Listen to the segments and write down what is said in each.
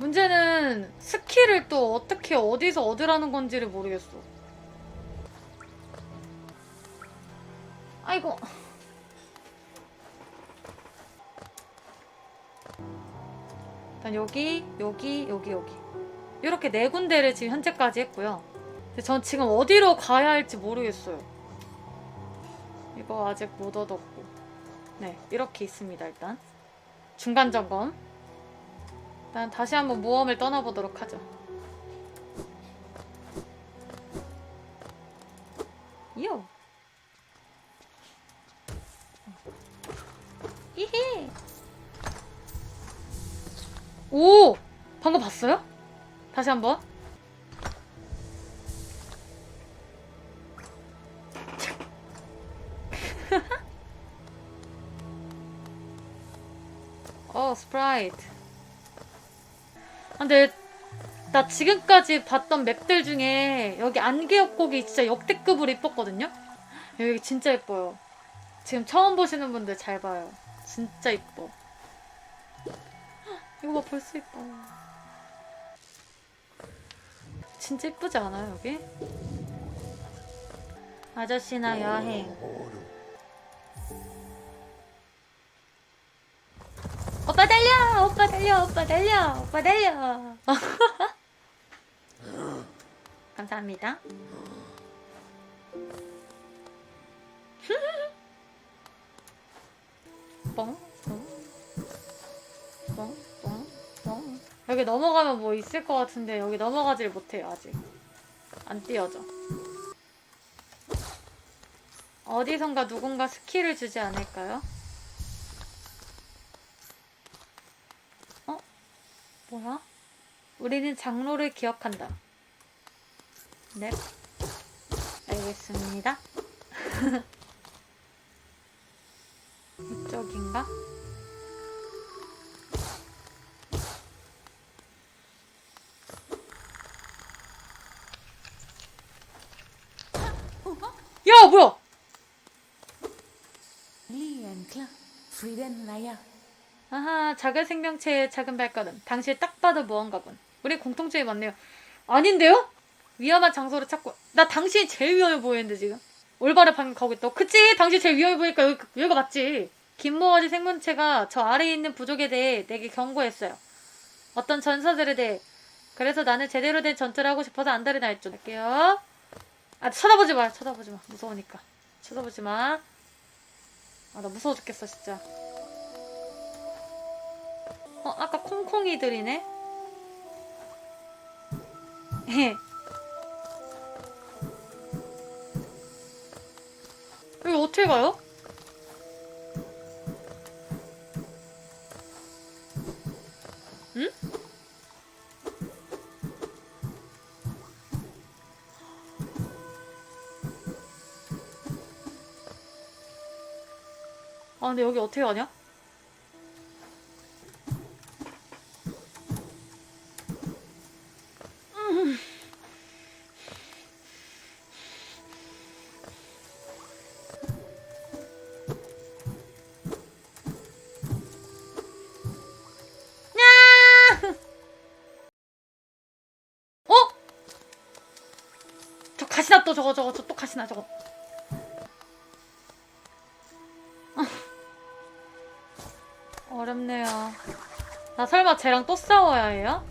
문제는 스킬을 또 어떻게 어디서 얻으라는 건지를 모르겠어. 아이고. 일단 여기, 여기, 여기, 여기. 이렇게 네 군데를 지금 현재까지 했고요. 근데 전 지금 어디로 가야 할지 모르겠어요. 이거 아직 못 얻었고. 네, 이렇게 있습니다, 일단. 중간 점검. 일단 다시 한번 모험을 떠나보도록 하죠. 요. 이히. 오! 방금 봤어요? 다시 한번. 어, 스프라이트. 아, 근데 나 지금까지 봤던 맵들 중에 여기 안개역곡이 진짜 역대급으로 이뻤거든요? 여기 진짜 예뻐요. 지금 처음 보시는 분들 잘 봐요. 진짜 이뻐. 이거 봐, 벌써 이뻐. 진짜 이쁘지 않아요, 여기? 아저씨나 여행. 오빠 달려! 오빠 달려! 오빠 달려! 감사합니다. 뻥, 뻥, 뻥, 뻥, 뻥. 여기 넘어가면 뭐 있을 것 같은데 여기 넘어가질 못해요 아직. 안 띄어져. 어디선가 누군가 스킬을 주지 않을까요? 뭐야? 우리는 장로를 기억한다. 네. 알겠습니다. 이쪽인가? 야, 뭐야? Klar. Friden Naya. 아하, 작은 생명체의 작은 발걸음. 당신 딱 봐도 무언가군. 우리 공통점이 많네요. 아닌데요? 위험한 장소를 찾고. 나 당신이 제일 위험해 보이는데, 지금. 올바른 방향 가고 있다. 그치? 당신 제일 위험해 보니까 여기, 여기가 맞지. 김모어지 생명체가 저 아래에 있는 부족에 대해 내게 경고했어요. 어떤 전사들에 대해. 그래서 나는 제대로 된 전투를 하고 싶어서 안달이 날 줄. 할게요. 아, 쳐다보지 마. 쳐다보지 마. 무서우니까. 쳐다보지 마. 아, 나 무서워 죽겠어, 진짜. 어, 아까 콩콩이들이네? 여기 어떻게 가요? 응? 아, 근데 여기 어떻게 가냐? 가시나 또 저거 저거 저또 가시나 저거. 아. 어렵네요. 나 설마 쟤랑 또 싸워야 해요?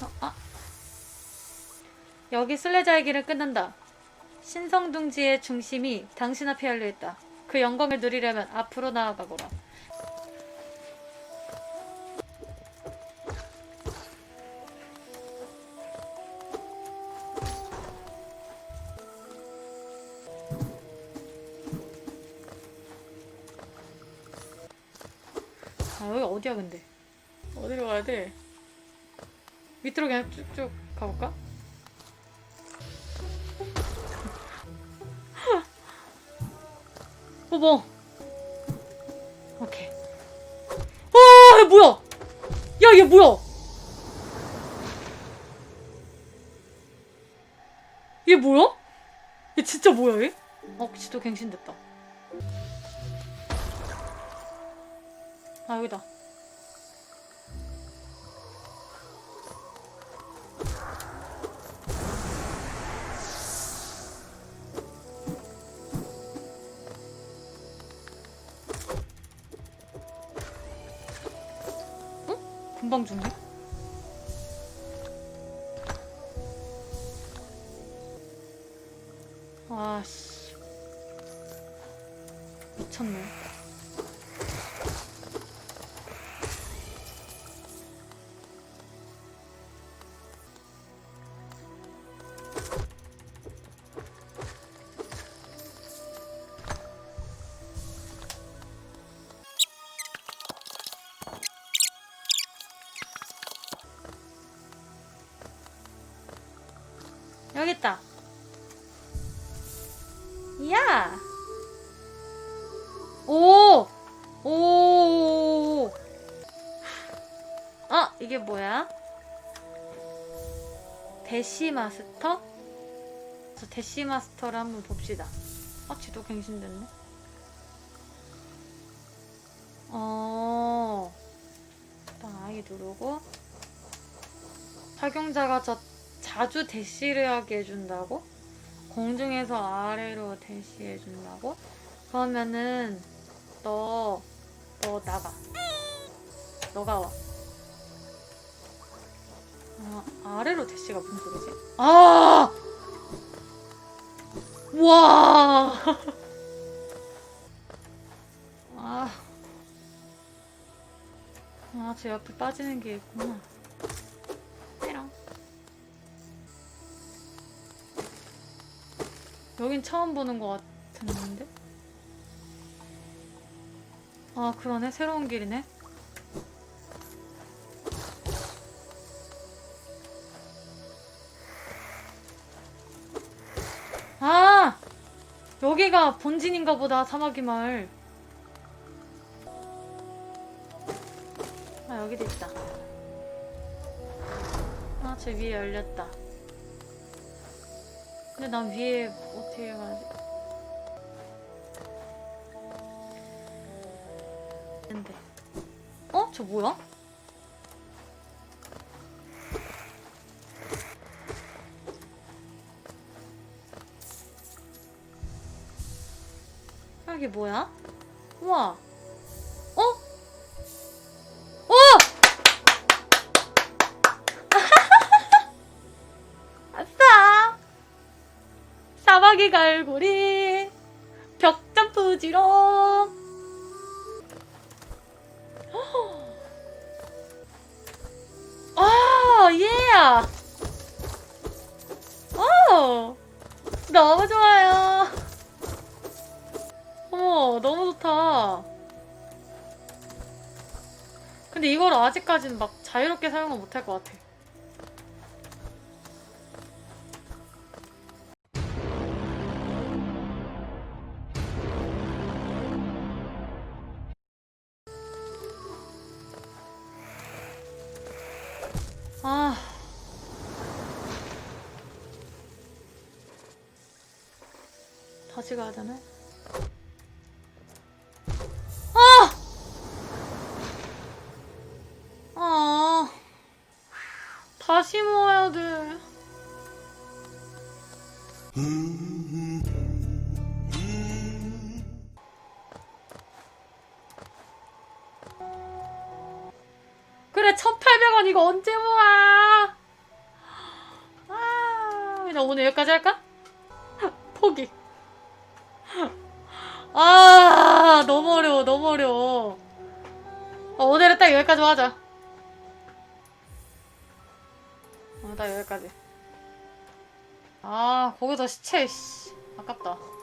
어, 아. 여기 술래자의 길을 끊는다. 신성둥지의 중심이 당신 앞에 열려있다. 그 영광을 누리려면 앞으로 나아가거라. 아 여기 어디야 근데 어디로 가야 돼? 밑으로 그냥 쭉쭉 가볼까? 어머 오케이 어 뭐야 야 얘 뭐야 얘 뭐야? 얘 진짜 뭐야 얘? 어 지도 갱신됐다 아 여기다. 응? 금방 죽네? 아씨. 미쳤네. 야. 오. 오. 아, 이게 뭐야? 대시 마스터? 저 대시 마스터를 한번 봅시다. 아, 지도 갱신됐네. 어. 일단 아이 누르고 착용자가 저 자주 대시를 하게 해준다고? 공중에서 아래로 대시해준다고? 그러면은 너, 너 나가. 너가 와. 아, 아래로 대시가 무슨 소리지? 아! 와! 아. 아, 저 옆에 빠지는 게 있구나. 여긴 처음 보는 것 같은데? 아, 그러네. 새로운 길이네. 아! 여기가 본진인가 보다, 사마귀 마을. 아, 여기도 있다. 아, 저 위에 열렸다. 근데 난 위에 어떻게 가지? 근데 어? 저 뭐야? 아, 이게 뭐야? 우와 사마귀 갈고리 벽점프 지롱 아, 예! 오! 너무 좋아요. 어머, 너무 좋다. 근데 이걸 아직까지는 막 자유롭게 사용을 못할 것 같아. 아. 다시 가야 되네. 아! 아. 다시 모아야 돼. 그래, 1,800원 이거 언제 모아? 아, 그냥 오늘 여기까지 할까? 포기. 아, 너무 어려워, 너무 어려워. 어, 오늘은 딱 여기까지 하자. 어, 딱 여기까지. 아, 거기서 시체, 씨. 아깝다.